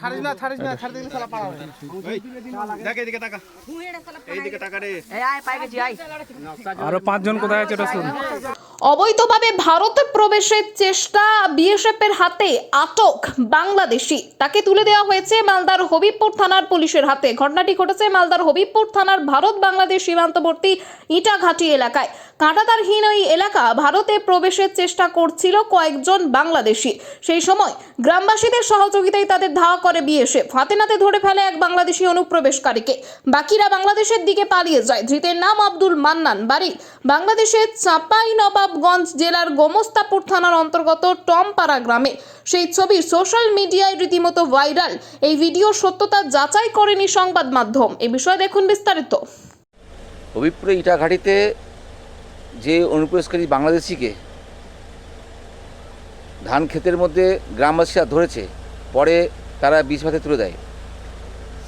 ছাড়িস না ছাড়িস না ছাড় দিলে শালা পালাবে দেখ এইদিকে তাকা এইদিকে তাকা রে আরও পাঁচজন কোথায় আছে ওটা শুন অবৈধভাবে ভারতে প্রবেশের চেষ্টা বিএসএফ এর হাতে আটক বাংলাদেশি তাকে তুলে দেওয়া হয়েছে মালদার হবিবপুর থানার পুলিশের হাতে ঘটনাটি ঘটেছে মালদার হবিবপুর থানার ভারত বাংলাদেশ সীমান্তবর্তী ইটাঘাটি এলাকায় কাঁটাতারহীন ওই এলাকা ভারতে প্রবেশের চেষ্টা করছিল কয়েকজন বাংলাদেশি সেই সময় গ্রামবাসীদের সহযোগিতায় তাদের ধাওয়া করে বিএসএফ হাতে ধরে ফেলে এক বাংলাদেশি অনুপ্রবেশকারীকে। বাকিরা বাংলাদেশের দিকে পালিয়ে যায়। ধৃতের নাম আব্দুল মান্নান। বাড়ি বাংলাদেশের চাঁপাই নবাবগঞ্জ জেলার গোমস্তাপুর থানার অন্তর্গত টমপাড়া গ্রামে। সেই ছবি সোশ্যাল মিডিয়ায় রীতিমতো ভাইরাল। এই ভিডিও সত্যতা যাচাই করেনি সংবাদ মাধ্যম। এ বিষয়ে দেখুন বিস্তারিত। হবিপুরে ইটাঘাটিতে যে অনুপ্রবেশকারী বাংলাদেশিকে ধান ক্ষেতের মধ্যে গ্রামবাসীরা ধরেছে, পরে তারা বিষ ভাতে তুলে দেয়।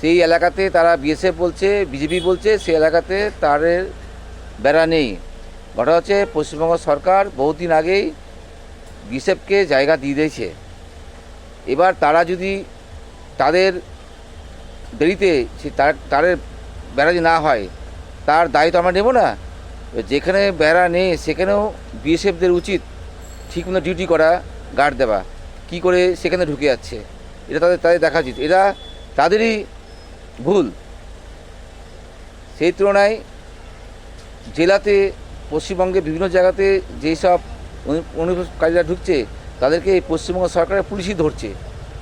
সেই এলাকাতে তারা বিএসএফ বলছে, বিজেপি বলছে, সেই এলাকাতে তাদের বেড়া নেই। ঘটনা হচ্ছে, পশ্চিমবঙ্গ সরকার বহুদিন আগেই বিএসএফকে জায়গা দিয়ে দিয়েছে। এবার তারা যদি তাদের দেরিতে সে তার, তাদের বেড়া যদি না হয়, তার দায়িত্ব আমরা নেব না? যেখানে বেড়া নেই, সেখানেও বিএসএফদের উচিত ঠিকমতো ডিউটি করা, গার্ড দেওয়া। কি করে সেখানে ঢুকে যাচ্ছে? এটা তাদের তাদের দেখা উচিত। এটা তাদেরই ভুল। সেই তুলনায় জেলাতে, পশ্চিমবঙ্গে বিভিন্ন জায়গাতে যেই সব অনু- অনুপ্রবেশকারীরা ঢুকছে, তাদেরকে এই পশ্চিমবঙ্গ সরকারের পুলিশই ধরছে।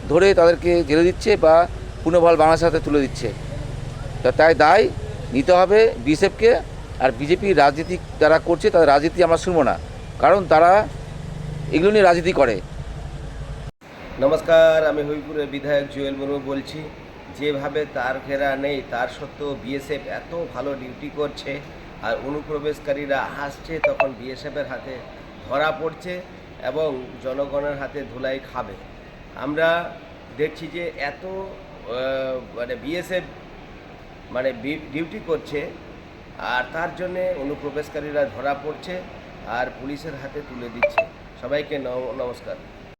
ধরে তাদেরকে জেলে দিচ্ছে বা পুনর্বহাল বাংলাদেশের হাতে তুলে দিচ্ছে। তা তাই দায় নিতে হবে বিএসএফকে। আর বিজেপি রাজনীতি যারা করছে, তাদের রাজনীতি আমরা শুনব না। কারণ তারা এগুলো নিয়ে রাজনীতি করে। নমস্কার, আমি হবিপুরের বিধায়ক জুয়েল মুর্মু বলছি, যেভাবে তার ঘেরা নেই, তার সত্ত্বেও বিএসএফ এত ভালো ডিউটি করছে আর অনুপ্রবেশকারীরা আসছে, তখন বিএসএফের হাতে ধরা পড়ছে এবং জনগণের হাতে ধুলাই খাবে। আমরা দেখছি যে এত মানে বিএসএফ মানে ডিউটি করছে আর তার জন্যে অনুপ্রবেশকারীরা ধরা পড়ছে আর পুলিশের হাতে তুলে দিচ্ছে। সবাইকে নম- নমস্কার।